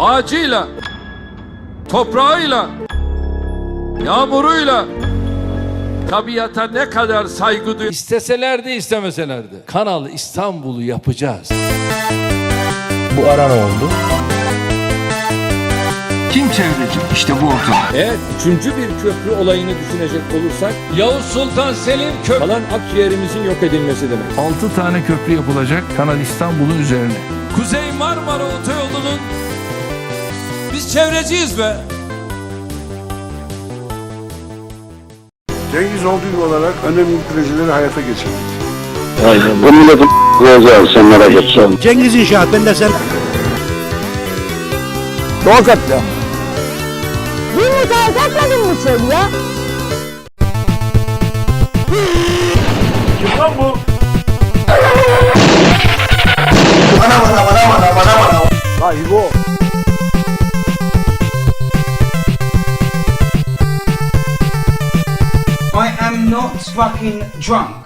ağacıyla, toprağıyla, yağmuruyla, tabiata ne kadar saygı duy İsteselerdi istemeselerdi. Kanal İstanbul'u yapacağız. Bu ara ne oldu? Kim çevreci? İşte bu ortada. Eğer üçüncü bir köprü olayını düşünecek olursak Yavuz Sultan Selim Köprü kalan akciğerimizin yok edilmesi demek. 6 tane köprü yapılacak Kanal İstanbul'un üzerine. Kuzey Marmara Otoyolu'nun biz çevreciyiz be. Cengiz Holding olarak önemli projeleri hayata geçirdik. Bu milletin olacağız sen merak etme. Cengiz İnşaat ben de sen Doğal katliam. Yumurtayı katmadın mı sen ya? La İbo. Not fucking drunk.